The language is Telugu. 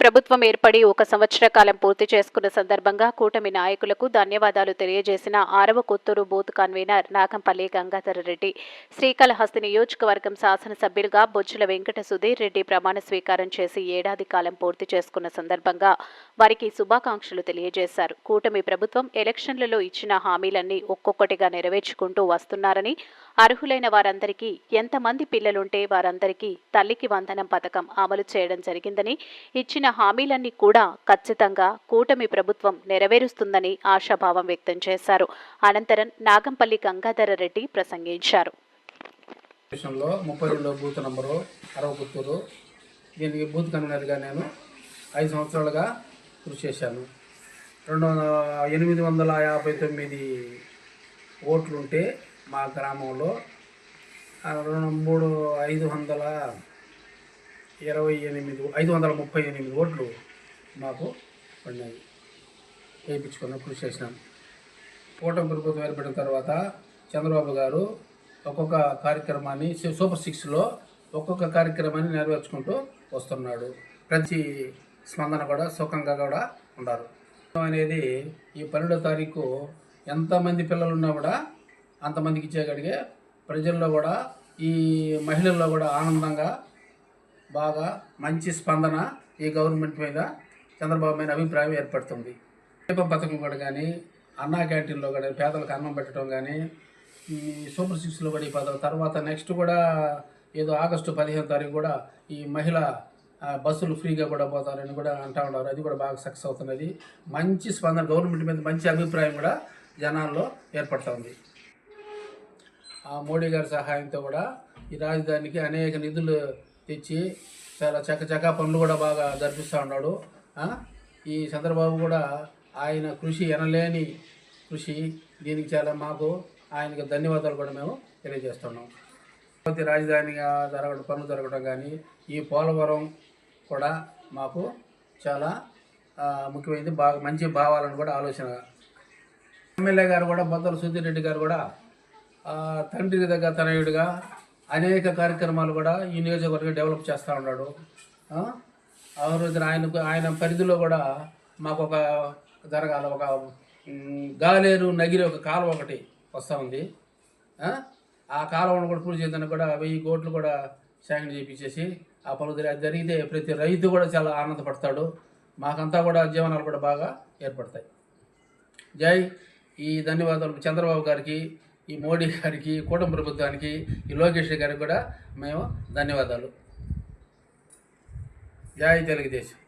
ప్రభుత్వం ఏర్పడి ఒక సంవత్సర కాలం పూర్తి చేసుకున్న సందర్భంగా కూటమి నాయకులకు ధన్యవాదాలు తెలియజేసిన ఆరవ కొత్తూరు బూత్ కన్వీనర్ నాగంపల్లి గంగాధర రెడ్డి. శ్రీకాళహస్తి నియోజకవర్గం శాసనసభ్యులుగా బొజ్జుల వెంకట సుధీర్ రెడ్డి ప్రమాణ స్వీకారం చేసి ఏడాది కాలం పూర్తి చేసుకున్న సందర్భంగా వారికి శుభాకాంక్షలు తెలియజేశారు. కూటమి ప్రభుత్వం ఎలక్షన్లలో ఇచ్చిన హామీలన్నీ ఒక్కొక్కటిగా నెరవేర్చుకుంటూ వస్తున్నారని అర్హులైన వారందరికీ ఎంతమంది పిల్లలుంటే వారందరికీ తల్లికి వందనం పథకం అమలు చేయడం జరిగిందని ఇచ్చిన హామీలన్నీ కూడా ఖచ్చితంగా కూటమి ప్రభుత్వం నెరవేరుస్తుందని ఆశాభావం వ్యక్తం చేశారు. అనంతరం నాగంపల్లి గంగాధర రెడ్డి ప్రసంగించారు. ముప్పై రెండో బూత్ నంబరు అరవ దీనికి బూత్ కన్వీనర్గా నేను ఐదు సంవత్సరాలుగా కృషి చేశాను. రెండు ఎనిమిది వందల యాభై తొమ్మిది ఓట్లు ఉంటే మా గ్రామంలో రెండు మూడు ఐదు వందల ఇరవై ఎనిమిది ఐదు వందల ముప్పై ఎనిమిది ఓట్లు మాకు పడినాయి. వేయించుకున్నాం కృషి చేసినాం. కూటమి ప్రభుత్వం ఏర్పడిన తర్వాత చంద్రబాబు గారు ఒక్కొక్క కార్యక్రమాన్ని సూపర్ సిక్స్లో ఒక్కొక్క కార్యక్రమాన్ని నెరవేర్చుకుంటూ వస్తున్నాడు. ప్రతి స్పందన కూడా సుఖంగా కూడా ఉన్నారు అనేది ఈ పన్నెండో తారీఖు ఎంతమంది పిల్లలు ఉన్నా కూడా అంతమందికి ఇచ్చేగడిగే ప్రజల్లో కూడా ఈ మహిళల్లో కూడా ఆనందంగా బాగా మంచి స్పందన ఈ గవర్నమెంట్ మీద చంద్రబాబు మీద అభిప్రాయం ఏర్పడుతుంది. దీపం పథకం కూడా కానీ అన్నా క్యాంటీన్లో కూడా పేదలకు అన్నం పెట్టడం కానీ ఈ సూపర్ సిక్స్లో కూడా ఈ పథకం తర్వాత నెక్స్ట్ కూడా ఏదో ఆగస్టు పదిహేను తారీఖు కూడా ఈ మహిళ బస్సులు ఫ్రీగా కూడా పోతారని కూడా అంటూ ఉన్నారు. అది కూడా బాగా సక్సెస్ అవుతున్నది. మంచి స్పందన గవర్నమెంట్ మీద మంచి అభిప్రాయం కూడా జనాల్లో ఏర్పడుతుంది ఆ మోడీ గారి సహాయంతో కూడా ఈ రాజధానికి అనేక నిధులు తెచ్చి చాలా చక్కచక్క పనులు కూడా బాగా జరిపిస్తూ ఉన్నాడు. ఈ చంద్రబాబు కూడా ఆయన కృషి ఎనలేని కృషి. దీనికి చాలా మాకు ఆయనకు ధన్యవాదాలు కూడా మేము తెలియజేస్తున్నాం అమరావతి రాజధానిగా జరగడం పనులు జరగడం కానీ ఈ పోలవరం కూడా మాకు చాలా ముఖ్యమైనది. బాగా మంచి భావాలను కూడా ఆలోచన. ఎమ్మెల్యే గారు కూడా బొద్దల సుధీర్ రెడ్డి గారు కూడా తండ్రి దగ్గర తనయుడిగా అనేక కార్యక్రమాలు కూడా ఈ నియోజకవర్గం డెవలప్ చేస్తూ ఉన్నాడు. ఆ? ఆయనకు ఆయన పరిధిలో కూడా మాకు ఒక జరగాల ఒక గాలేరు నగిరి ఒక కాలువ ఒకటి వస్తూ ఉంది. ఆ? కాలువను కూడా పూర్తి చేయడానికి కూడా వెయ్యి కోట్లు కూడా శాంక్షన్ చేయించేసి ఆ పనులు అది జరిగితే ప్రతి రైతు కూడా చాలా ఆనందపడతాడు. మాకంతా కూడా జీవనాలు కూడా బాగా ఏర్పడతాయి. జై. ఈ ధన్యవాదాలు. చంద్రబాబు గారికి ఈ మోడీ గారికి కూటమి ప్రభుత్వానికి ఈ లోకేష్ గారికి కూడా మేము ధన్యవాదాలు. జై తెలుగుదేశం.